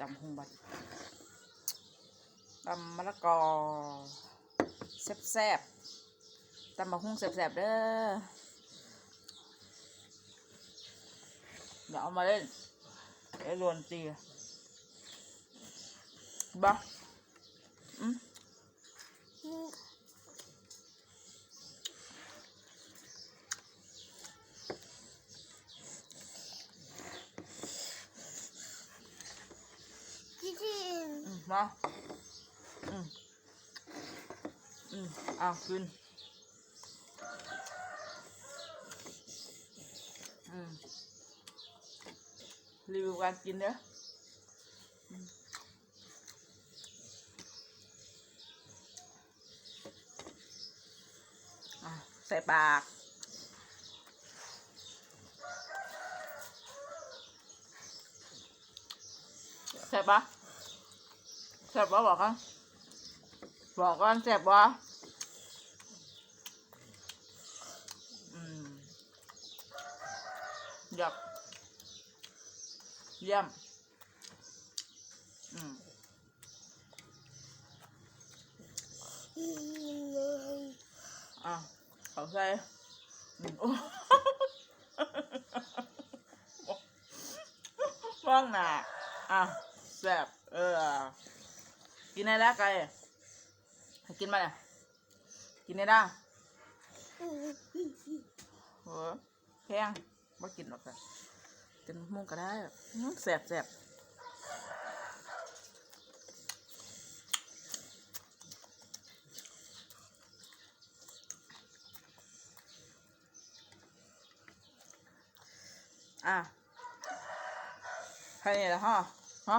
ตำหงบัดตำมะละกอแซ่บๆตำมะฮุ่งแซ่บๆเด้อเดี๋ยวเอามาเล่นไอ้รวนตีบ้าอืม จริง อืมาอืมอืมเอากินอืมรีวิวการกินเด้ออืมอะใส่ปากใส่ปะแซ่บปะบอกกันบอกกันแซ่บปะอืมหยับเยี่ยมอืมอะเขาใส่อืมโอ้ฟ้องหนาอะแซ่บเออ กินได้แล้วไก่ให้กินมาเนี่ยกินได้ด้าเออแพงมากินหรอกค่ะกินมุ้งก็ได้แซ่บแซ่บอะแค่นี้แหละฮะฮะ